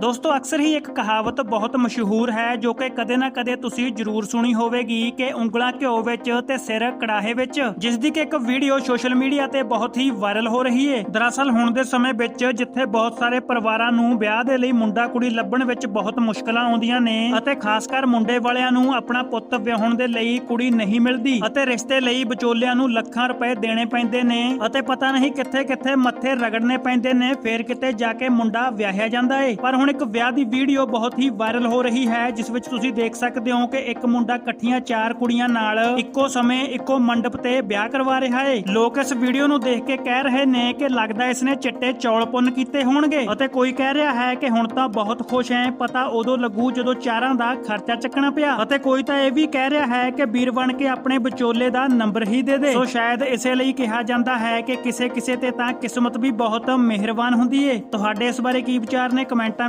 ਦੋਸਤੋ, ਅਕਸਰ ਹੀ ਇੱਕ ਕਹਾਵਤ ਬਹੁਤ ਮਸ਼ਹੂਰ ਹੈ, ਜੋ ਕਿ ਕਦੇ ਨਾ ਕਦੇ ਤੁਸੀਂ ਜ਼ਰੂਰ ਸੁਣੀ ਹੋਵੇਗੀ ਕਿ ਉਂਗਲਾਂ ਘਿਓ ਵਿੱਚ ਤੇ ਸਿਰ ਕੜਾਹੇ ਵਿੱਚ ਜਿਸ ਦੀ ਕਿ ਇੱਕ ਵੀਡੀਓ ਸੋਸ਼ਲ ਮੀਡੀਆ ਤੇ ਬਹੁਤ ਹੀ ਵਾਇਰਲ ਹੋ ਰਹੀ ਹੈ ਦਰਅਸਲ, ਹੁਣ ਦੇ ਸਮੇਂ ਵਿੱਚ ਜਿੱਥੇ ਬਹੁਤ ਸਾਰੇ ਪਰਿਵਾਰਾਂ ਨੂੰ ਵਿਆਹ ਦੇ ਲਈ ਮੁੰਡਾ ਕੁੜੀ ਲੱਭਣ ਵਿੱਚ ਬਹੁਤ ਮੁਸ਼ਕਲਾਂ ਆਉਂਦੀਆਂ ਨੇ ਅਤੇ ਖਾਸ ਕਰ ਮੁੰਡੇ ਵਾਲਿਆਂ ਨੂੰ ਆਪਣਾ ਪੁੱਤ ਵਿਆਹੁਣ ਦੇ ਲਈ ਕੁੜੀ ਨਹੀਂ ਮਿਲਦੀ ਅਤੇ ਰਿਸ਼ਤੇ ਲਈ ਵਿਚੋਲਿਆਂ ਨੂੰ ਲੱਖਾਂ ਰੁਪਏ ਦੇਣੇ ਪੈਂਦੇ ਨੇ ਅਤੇ ਪਤਾ ਨਹੀਂ ਕਿੱਥੇ ਕਿੱਥੇ ਮੱਥੇ ਰਗੜਨੇ ਪੈਂਦੇ ਨੇ, ਫੇਰ ਕਿਤੇ ਜਾ ਕੇ ਮੁੰਡਾ ਵਿਆਹਿਆ ਜਾਂਦਾ ਏ। ਪਰ ਹੁਣ ਇੱਕ ਵਿਆਹ ਦੀ ਵੀਡੀਓ ਬਹੁਤ ਹੀ ਵਾਇਰਲ ਹੋ ਰਹੀ ਹੈ, ਜਿਸ ਵਿੱਚ ਤੁਸੀਂ ਦੇਖ ਸਕਦੇ ਹੋ ਕਿ ਇੱਕ ਮੁੰਡਾ ਇਕੱਠੀਆਂ ਚਾਰ ਕੁੜੀਆਂ ਨਾਲ ਇੱਕੋ ਸਮੇਂ ਇੱਕੋ ਮੰਡਪ ਤੇ ਵਿਆਹ ਕਰਵਾ ਰਿਹਾ ਏ। ਲੋਕ ਇਸ ਵੀਡੀਓ ਨੂੰ ਦੇਖ ਕੇ ਕਹਿ ਰਹੇ ਨੇ ਕਿ ਲੱਗਦਾ ਇਸਨੇ ਚਿੱਟੇ ਚੌਲ ਪੁੰਨ ਕੀਤੇ ਹੋਣਗੇ ਅਤੇ ਕੋਈ ਕਹਿ ਰਿਹਾ ਹੈ ਕਿ ਹੁਣ ਤਾਂ ਬਹੁਤ ਖੁਸ਼ ਹੈ ਪਤਾ ਉਦੋਂ ਲੱਗੂ ਜਦੋਂ ਚਾਰਾਂ ਦਾ ਖਰਚਾ ਚੱਕਣਾ ਪਿਆ। ਅਤੇ ਕੋਈ ਤਾਂ ਇਹ ਵੀ ਕਹਿ ਰਿਹਾ ਹੈ ਕਿ ਵੀਰ ਬਣ ਕੇ ਆਪਣੇ ਵਿਚੋਲੇ ਦਾ ਨੰਬਰ ਹੀ ਦੇ ਦੇ। ਸੋ ਸ਼ਾਇਦ ਇਸੇ ਲਈ ਕਿਹਾ ਜਾਂਦਾ ਹੈ ਕਿ ਕਿਸੇ ਕਿਸੇ ਤੇ ਤਾਂ ਕਿਸਮਤ ਵੀ ਬਹੁਤ ਮਿਹਰਬਾਨ ਹੁੰਦੀ ਏ। ਤੁਹਾਡੇ ਇਸ ਬਾਰੇ ਕੀ ਵਿਚਾਰ ਨੇ? ਕਮੈਂਟਾਂ